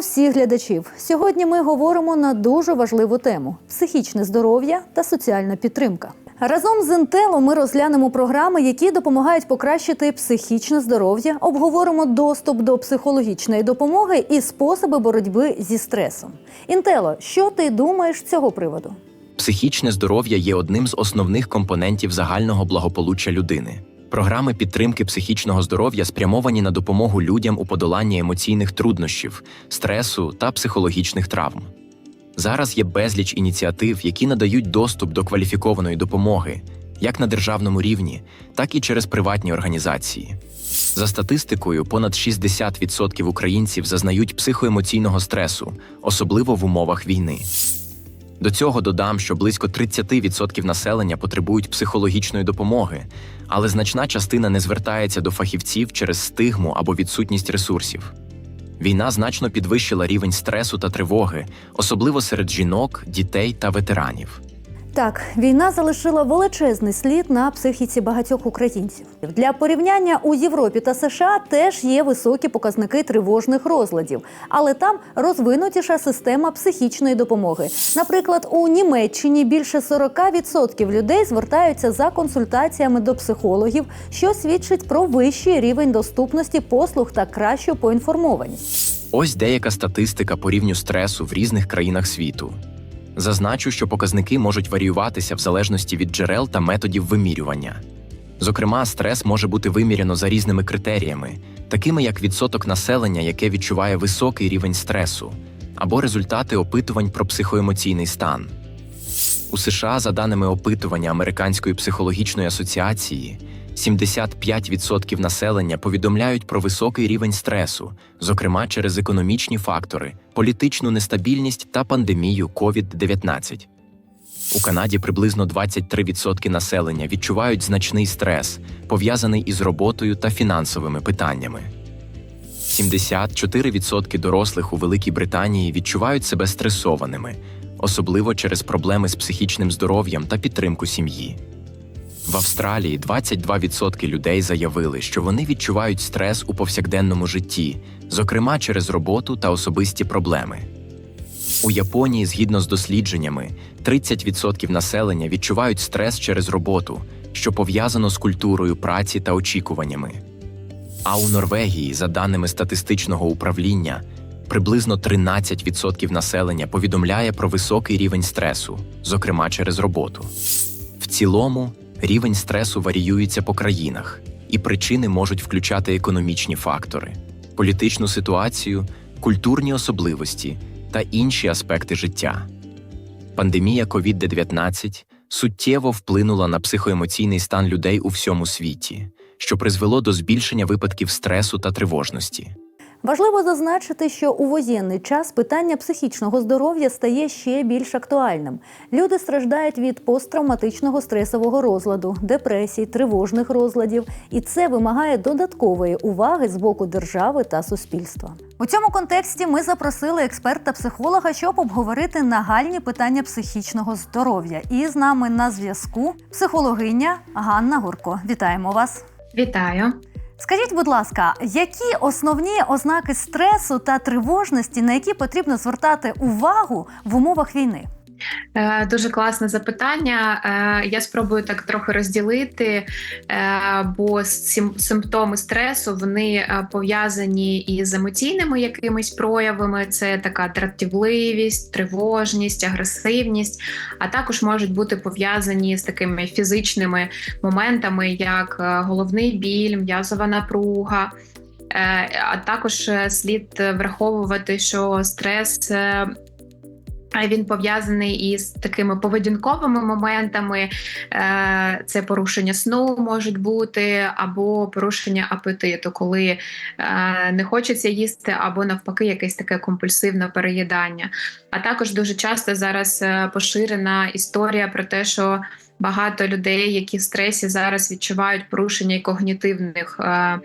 всіх глядачів. Сьогодні ми говоримо на дуже важливу тему психічне здоров'я та соціальна підтримка. Разом з Інтело ми розглянемо програми, які допомагають покращити психічне здоров'я, обговоримо доступ до психологічної допомоги і способи боротьби зі стресом. Інтело, що ти думаєш з цього приводу? Психічне здоров'я є одним з основних компонентів загального благополуччя людини. Програми підтримки психічного здоров'я спрямовані на допомогу людям у подоланні емоційних труднощів, стресу та психологічних травм. Зараз є безліч ініціатив, які надають доступ до кваліфікованої допомоги як на державному рівні, так і через приватні організації. За статистикою, понад 60% українців зазнають психоемоційного стресу, особливо в умовах війни. До цього додам, що близько 30% населення потребують психологічної допомоги, але значна частина не звертається до фахівців через стигму або відсутність ресурсів. Війна значно підвищила рівень стресу та тривоги, особливо серед жінок, дітей та ветеранів. Так, війна залишила величезний слід на психіці багатьох українців. Для порівняння у Європі та США теж є високі показники тривожних розладів, але там розвинутіша система психічної допомоги. Наприклад, у Німеччині більше 40% людей звертаються за консультаціями до психологів, що свідчить про вищий рівень доступності послуг та кращу поінформованість. Ось деяка статистика по рівню стресу в різних країнах світу. Зазначу, що показники можуть варіюватися в залежності від джерел та методів вимірювання. Зокрема, стрес може бути виміряно за різними критеріями, такими як відсоток населення, яке відчуває високий рівень стресу, або результати опитувань про психоемоційний стан. У США, за даними опитування Американської психологічної асоціації, 75% населення повідомляють про високий рівень стресу, зокрема через економічні фактори, політичну нестабільність та пандемію COVID-19. У Канаді приблизно 23% населення відчувають значний стрес, пов'язаний із роботою та фінансовими питаннями. 74% дорослих у Великій Британії відчувають себе стресованими, особливо через проблеми з психічним здоров'ям та підтримку сім'ї. В Австралії 22% людей заявили, що вони відчувають стрес у повсякденному житті, зокрема через роботу та особисті проблеми. У Японії, згідно з дослідженнями, 30% населення відчувають стрес через роботу, що пов'язано з культурою праці та очікуваннями. А у Норвегії, за даними статистичного управління, приблизно 13% населення повідомляє про високий рівень стресу, зокрема через роботу. В цілому, рівень стресу варіюється по країнах, і причини можуть включати економічні фактори, політичну ситуацію, культурні особливості та інші аспекти життя. Пандемія COVID-19 суттєво вплинула на психоемоційний стан людей у всьому світі, що призвело до збільшення випадків стресу та тривожності. Важливо зазначити, що у воєнний час питання психічного здоров'я стає ще більш актуальним. Люди страждають від посттравматичного стресового розладу, депресій, тривожних розладів, і це вимагає додаткової уваги з боку держави та суспільства. У цьому контексті ми запросили експерта-психолога, щоб обговорити нагальні питання психічного здоров'я. І з нами на зв'язку психологиня Ганна Гурко. Вітаємо вас! Вітаю. Скажіть, будь ласка, які основні ознаки стресу та тривожності, на які потрібно звертати увагу в умовах війни? Е, Дуже класне запитання. Е, Я спробую так трохи розділити, е, бо симптоми стресу вони пов'язані із емоційними якимись проявами. Це така дратівливість, тривожність, агресивність, а також можуть бути пов'язані з такими фізичними моментами, як головний біль, м'язова напруга. А також слід враховувати, що стрес Він пов'язаний із такими поведінковими моментами. Е, Це порушення сну можуть бути, або порушення апетиту, коли е, не хочеться їсти, або навпаки, якесь таке компульсивне переїдання. А також дуже часто зараз е, поширена історія про те, що багато людей, які в стресі зараз відчувають порушення когнітивних е,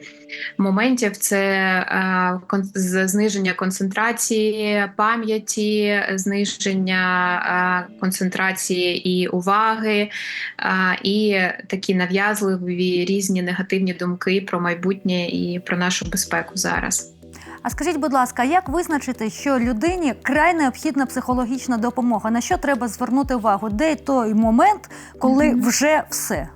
моментів. Це е, зниження концентрації пам'яті, зниження е, концентрації і уваги, і такі нав'язливі різні негативні думки про майбутнє і про нашу безпеку зараз. А скажіть, будь ласка, як визначити, що людині край необхідна психологічна допомога? На що треба звернути увагу? Де той момент, коли вже все?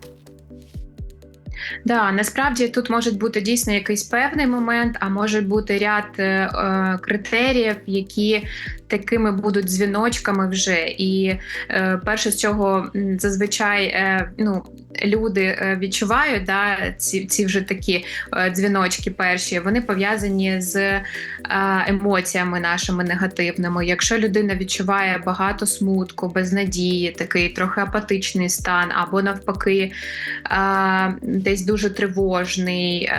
Да, насправді тут може бути дійсно якийсь певний момент, а може бути ряд е, е, критеріїв, які такими будуть дзвіночками вже. І е, перше з чого зазвичай е, ну, люди е, відчувають, да, ці, ці вже такі е, дзвіночки перші, вони пов'язані з е, емоціями нашими негативними. Якщо людина відчуває багато смутку, безнадії, такий трохи апатичний стан, або навпаки, десь дуже тривожний,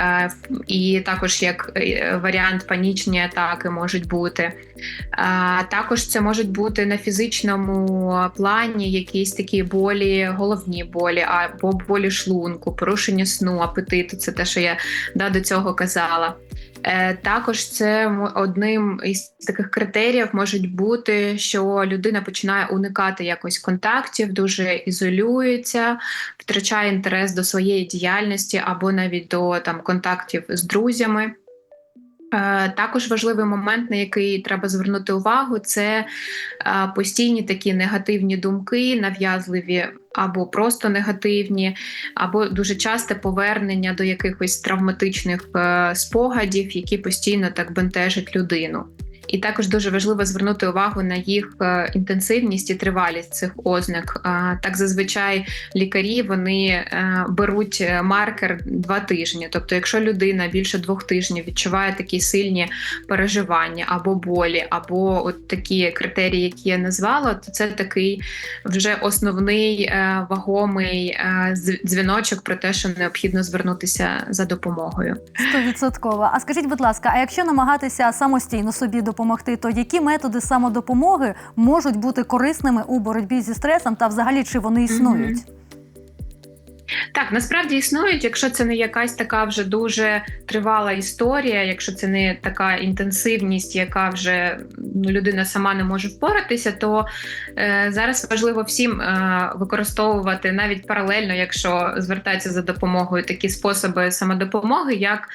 і також як варіант панічні атаки можуть бути. Також це можуть бути на фізичному плані якісь такі болі, головні болі, або болі шлунку, порушення сну, апетиту. Це те, що я да, до цього казала. Е, також це одним із таких критеріїв можуть бути, що людина починає уникати якось контактів, дуже ізолюється, втрачає інтерес до своєї діяльності або навіть до там контактів з друзями. Е, Також важливий момент, на який треба звернути увагу, це е, постійні такі негативні думки, нав'язливі або просто негативні, або дуже часте повернення до якихось травматичних е, спогадів, які постійно так бентежать людину. І також дуже важливо звернути увагу на їх е, інтенсивність і тривалість цих ознак. Е, Так зазвичай лікарі вони е, беруть маркер два тижні. Тобто, якщо людина більше двох тижнів відчуває такі сильні переживання або болі, або от такі критерії, які я назвала, то це такий вже основний вагомий дзвіночок про те, що необхідно звернутися за допомогою. Стовідсотково. А скажіть, будь ласка, а якщо намагатися самостійно собі допомогти, то які методи самодопомоги можуть бути корисними у боротьбі зі стресом та взагалі чи вони існують? Так, насправді існують, якщо це не якась така вже дуже тривала історія, якщо це не така інтенсивність, яка вже ну, людина сама не може впоратися, то е, зараз важливо всім е, використовувати навіть паралельно, якщо звертатися за допомогою такі способи самодопомоги, як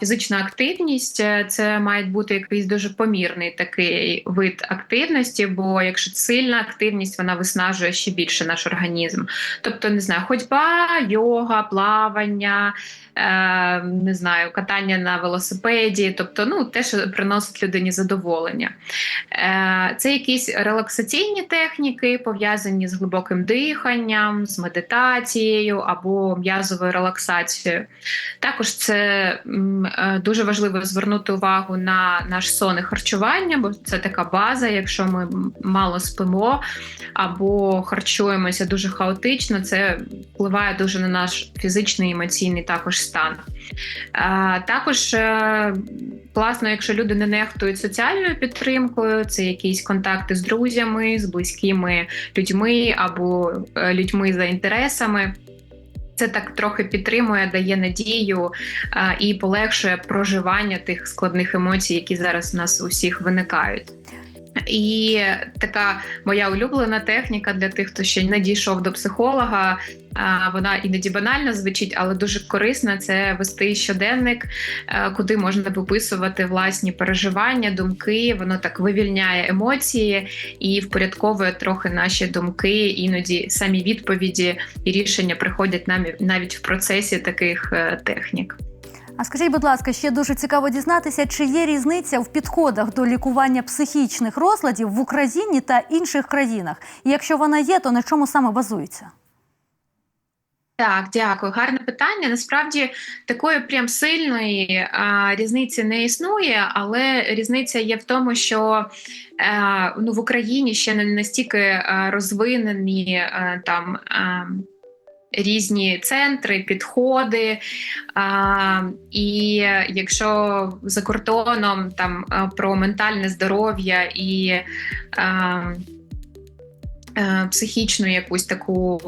фізична активність. Е, Це має бути якийсь дуже помірний такий вид активності, бо якщо сильна активність, вона виснажує ще більше наш організм. Тобто, не знаю, ходьба, йога, плавання, не знаю, катання на велосипеді, тобто, ну, те, що приносить людині задоволення. Е, це якісь релаксаційні техніки, пов'язані з глибоким диханням, з медитацією або м'язовою релаксацією. Також це е, дуже важливо звернути увагу на наш сон і харчування, бо це така база, якщо ми мало спимо або харчуємося дуже хаотично, це впливає дуже на наш фізичний і емоційний також стан. Також е, класно, якщо люди не нехтують соціальною підтримкою, це якісь контакти з друзями, з близькими людьми або е, людьми за інтересами. Це так трохи підтримує, дає надію е, і полегшує проживання тих складних емоцій, які зараз у нас усіх виникають. І така моя улюблена техніка для тих, хто ще не дійшов до психолога. Вона іноді банально звучить, але дуже корисна. Це вести щоденник, е, куди можна виписувати власні переживання, думки. Воно так вивільняє емоції і впорядковує трохи наші думки. Іноді самі відповіді і рішення приходять нам навіть в процесі таких е, технік. А скажіть, будь ласка, ще дуже цікаво дізнатися, чи є різниця в підходах до лікування психічних розладів в Україні та інших країнах? І якщо вона є, то на чому саме базується? Так, дякую. Гарне питання. Насправді такої прям сильної а, різниці не існує, але різниця є в тому, що е, ну, в Україні ще не настільки е, розвинені е, там. Е, Різні центри, підходи. А, і якщо за кордоном там е, про ментальне здоров'я і е, е, психічну якусь таку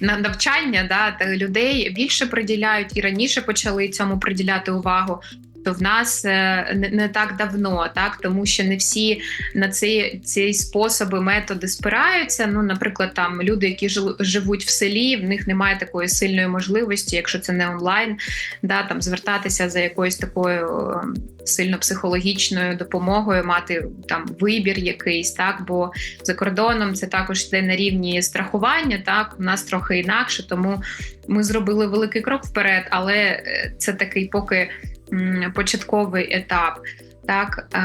на- навчання да, людей більше приділяють і раніше почали цьому приділяти увагу. В нас е, не, так давно, так тому що не всі на ці, ці способи, методи спираються. Ну, наприклад, там люди, які живуть в селі, в них немає такої сильної можливості, якщо це не онлайн, да, там звертатися за якоюсь такою е, сильно психологічною допомогою, мати там вибір якийсь, так бо за кордоном це також йде на рівні страхування. Так, у нас трохи інакше, тому ми зробили великий крок вперед, але е, це такий поки початковий етап. Так,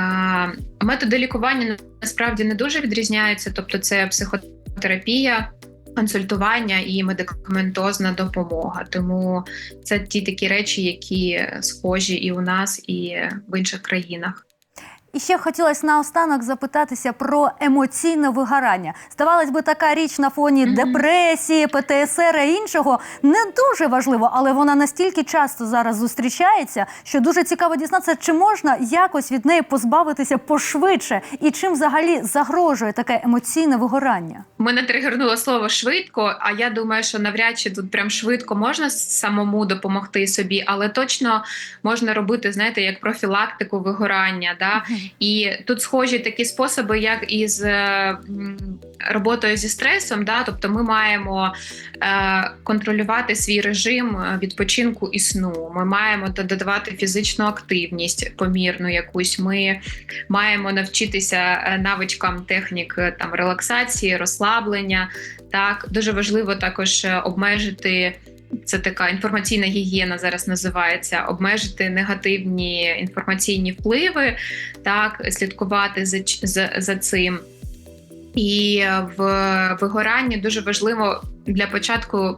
методи лікування насправді не дуже відрізняються, тобто це психотерапія, консультування і медикаментозна допомога. Тому це ті такі речі, які схожі і у нас, і в інших країнах. І ще хотілося наостанок запитатися про емоційне вигорання. Здавалось би, така річ на фоні депресії, ПТСР і іншого не дуже важливо, але вона настільки часто зараз зустрічається, що дуже цікаво дізнатися, чи можна якось від неї позбавитися пошвидше, і чим взагалі загрожує таке емоційне вигорання. Мене тригернуло слово швидко, а я думаю, що навряд чи тут прям швидко можна самому допомогти собі, але точно можна робити, знаєте, як профілактику вигорання. Да? І тут схожі такі способи, як із е, роботою зі стресом. Да? Тобто ми маємо е, контролювати свій режим е, відпочинку і сну. Ми маємо додавати фізичну активність помірну якусь. Ми маємо навчитися е, навичкам технік там релаксації, розслаблення. Так дуже важливо також обмежити. Це така інформаційна гігієна зараз називається обмежити негативні інформаційні впливи, так слідкувати за, за, за цим. І в вигоранні дуже важливо для початку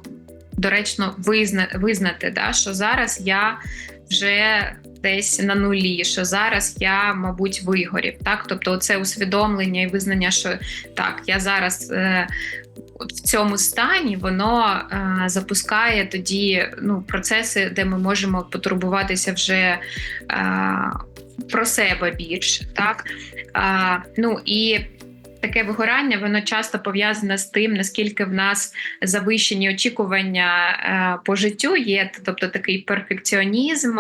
доречно визна, визнати, да, що зараз я вже десь на нулі, що зараз я, мабуть, вигорів. Так, тобто, це усвідомлення і визнання, що так, я зараз. Е, в цьому стані воно е, запускає тоді ну, процеси, де ми можемо потурбуватися вже е, про себе більше. Так? Е, ну і таке вигорання воно часто пов'язане з тим, наскільки в нас завищені очікування е, по життю є, тобто такий перфекціонізм.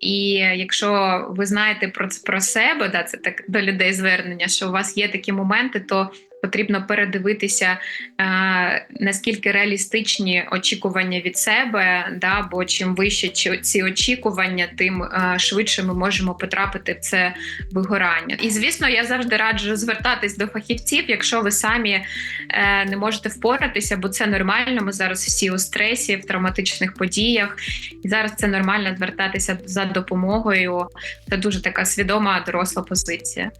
І якщо ви знаєте про це про себе, да, це так до людей звернення, що у вас є такі моменти, то потрібно передивитися, е, наскільки реалістичні очікування від себе, да, бо чим вище ці очікування, тим е, швидше ми можемо потрапити в це вигорання. І звісно, я завжди раджу звертатись до фахівців, якщо ви самі е, не можете впоратися, бо це нормально. Ми зараз всі у стресі, в травматичних подіях, і зараз це нормально звертатися за допомогою. Це дуже така свідома доросла позиція.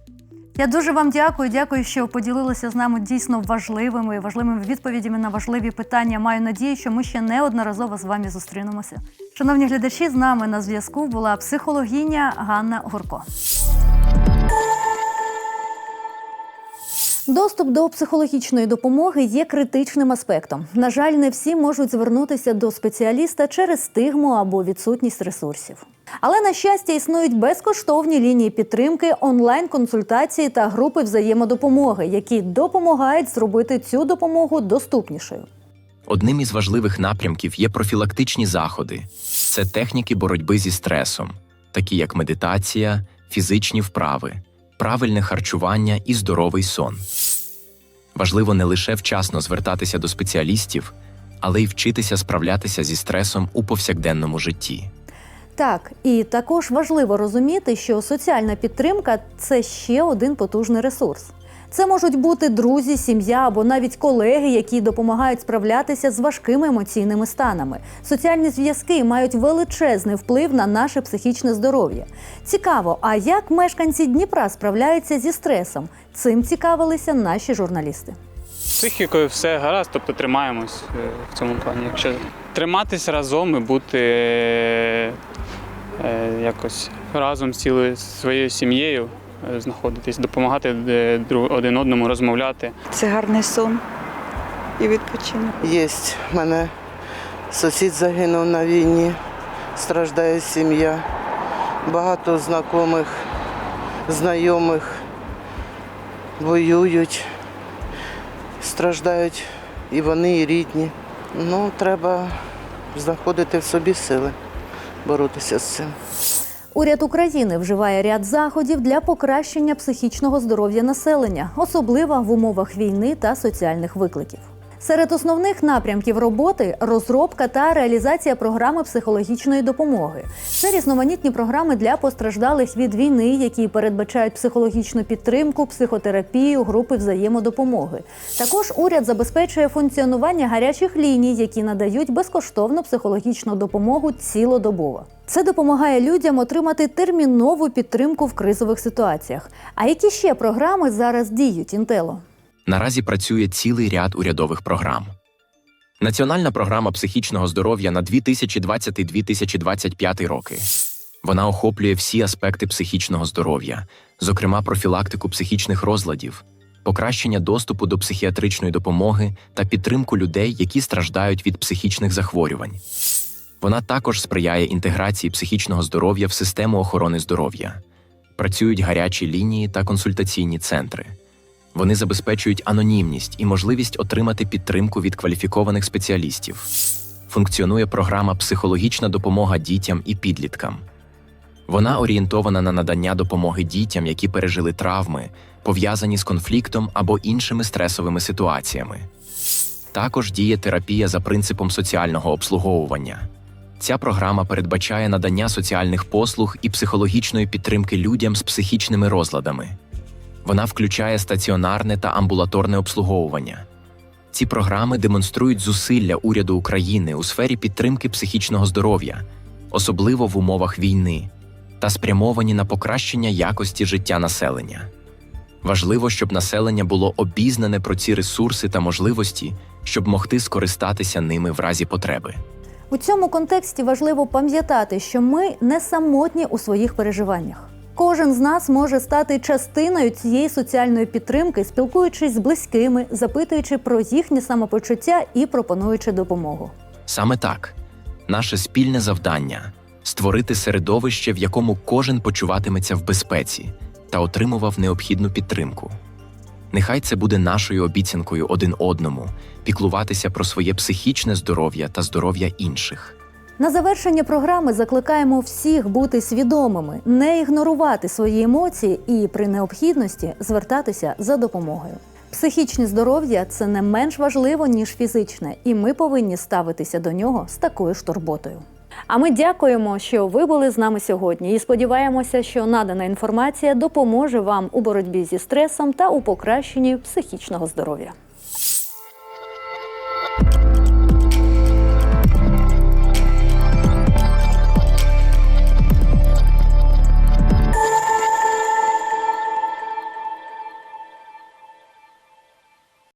Я дуже вам дякую. Дякую, що поділилися з нами дійсно важливими важливими відповідями на важливі питання. Маю надію, що ми ще неодноразово з вами зустрінемося. Шановні глядачі, з нами на зв'язку була психологиня Ганна Горко. Доступ до психологічної допомоги є критичним аспектом. На жаль, не всі можуть звернутися до спеціаліста через стигму або відсутність ресурсів. Але на щастя існують безкоштовні лінії підтримки, онлайн-консультації та групи взаємодопомоги, які допомагають зробити цю допомогу доступнішою. Одним із важливих напрямків є профілактичні заходи. Це техніки боротьби зі стресом, такі як медитація, фізичні вправи, правильне харчування і здоровий сон. Важливо не лише вчасно звертатися до спеціалістів, але й вчитися справлятися зі стресом у повсякденному житті. Так, і також важливо розуміти, що соціальна підтримка це ще один потужний ресурс. Це можуть бути друзі, сім'я або навіть колеги, які допомагають справлятися з важкими емоційними станами. Соціальні зв'язки мають величезний вплив на наше психічне здоров'я. Цікаво, а як мешканці Дніпра справляються зі стресом? Цим цікавилися наші журналісти. Психікою все гаразд, тобто тримаємось е, в цьому плані. Якщо триматись разом і бути е, е, якось разом з цілою своєю сім'єю, знаходитись, допомагати е, один одному, розмовляти. Це гарний сон і відпочинок. Є в мене сусід загинув на війні, страждає сім'я. Багато знайомих, знайомих воюють, страждають і вони, і рідні. Ну, треба знаходити в собі сили, боротися з цим. Уряд України вживає ряд заходів для покращення психічного здоров'я населення, особливо в умовах війни та соціальних викликів. Серед основних напрямків роботи розробка та реалізація програми психологічної допомоги. Це різноманітні програми для постраждалих від війни, які передбачають психологічну підтримку, психотерапію, групи взаємодопомоги. Також уряд забезпечує функціонування гарячих ліній, які надають безкоштовну психологічну допомогу цілодобово. Це допомагає людям отримати термінову підтримку в кризових ситуаціях. А які ще програми зараз діють інтело? Наразі працює цілий ряд урядових програм. Національна програма психічного здоров'я на 2020-2025 роки. Вона охоплює всі аспекти психічного здоров'я, зокрема профілактику психічних розладів, покращення доступу до психіатричної допомоги та підтримку людей, які страждають від психічних захворювань. Вона також сприяє інтеграції психічного здоров'я в систему охорони здоров'я. Працюють гарячі лінії та консультаційні центри. Вони забезпечують анонімність і можливість отримати підтримку від кваліфікованих спеціалістів. Функціонує програма Психологічна допомога дітям і підліткам. Вона орієнтована на надання допомоги дітям, які пережили травми, пов'язані з конфліктом або іншими стресовими ситуаціями. Також діє терапія за принципом соціального обслуговування. Ця програма передбачає надання соціальних послуг і психологічної підтримки людям з психічними розладами. Вона включає стаціонарне та амбулаторне обслуговування. Ці програми демонструють зусилля уряду України у сфері підтримки психічного здоров'я, особливо в умовах війни, та спрямовані на покращення якості життя населення. Важливо, щоб населення було обізнане про ці ресурси та можливості, щоб могти скористатися ними в разі потреби. У цьому контексті важливо пам'ятати, що ми не самотні у своїх переживаннях. Кожен з нас може стати частиною цієї соціальної підтримки, спілкуючись з близькими, запитуючи про їхнє самопочуття і пропонуючи допомогу. Саме так, наше спільне завдання створити середовище, в якому кожен почуватиметься в безпеці та отримував необхідну підтримку. Нехай це буде нашою обіцянкою один одному піклуватися про своє психічне здоров'я та здоров'я інших. На завершення програми закликаємо всіх бути свідомими, не ігнорувати свої емоції і при необхідності звертатися за допомогою. Психічне здоров'я це не менш важливо ніж фізичне, і ми повинні ставитися до нього з такою ж турботою. А ми дякуємо, що ви були з нами сьогодні, і сподіваємося, що надана інформація допоможе вам у боротьбі зі стресом та у покращенні психічного здоров'я.